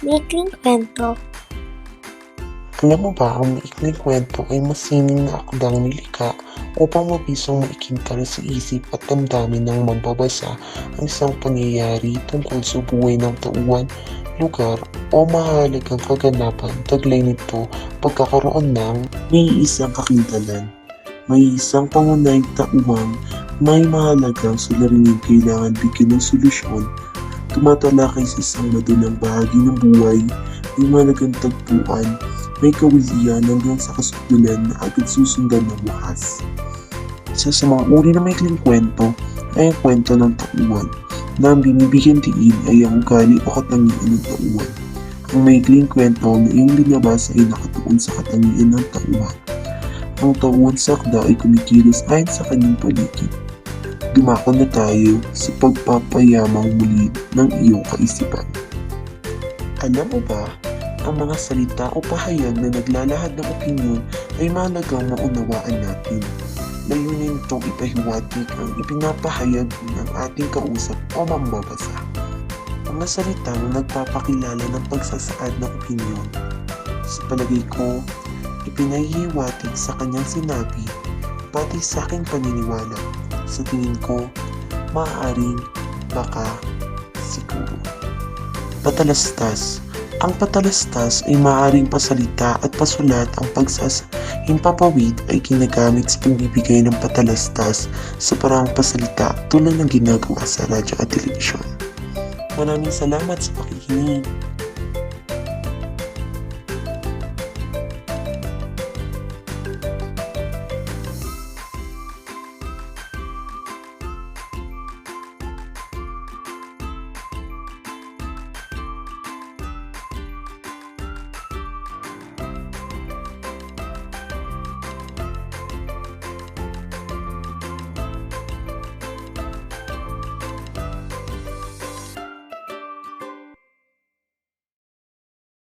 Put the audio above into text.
Maikling kwento. Alam mo ba, ang maikling kwento ay masining na akdang nilikha upang mabisang maikintal sa isip at damdamin ng mambabasa ang isang pangyayari tungkol sa buhay ng tauhan, lugar o mahalagang kaganapan taglay nito pagkakaroon ng may isang kakintalan. May isang pangunahing tauhan, may mahalagang suliraning kailangan bigyan ng solusyon, tumatalakay sa isang madulang bahagi ng buhay, may mahalagang tagpuan, may kawilian hanggang sa kasundulan na agad susundan ng wakas. Isa sa mga uri ng maikling kwento ay ang kwento ng tauhan na ang binibigyan diin ay ang ugali o katangian ng tauhan. Ang maikling kwento na iyong linabas ay nakatuon sa katangian ng tauhan. Ang tauhan sa ay kumikilos ayon sa kanyang paligid. Dumako na tayo sa pagpapayamang muli ng iyong kaisipan. Alam mo ba, ang mga salita o pahayag na naglalahad ng opinyon ay mahalagang maunawaan natin. Layunin nitong ipahiwatig ang ipinapahayag ng ating kausap o mambabasa. Mga salitang nagpapakilala ng pagsasaad ng opinyon. Sa palagay ko, ipinahihiwatig sa kanyang sinabi, pati sa aking paniniwala. Sa tingin ko, maaaring, baka, siguro. Patalastas ang patalastas ay maaaring pasalita at pasulat ang pagsas himpapawid ay ginagamit sa pagbibigay ng patalastas sa parang pasalita tulad ng ginagawa sa radyo at telebisyon. Maraming salamat sa pakikinig.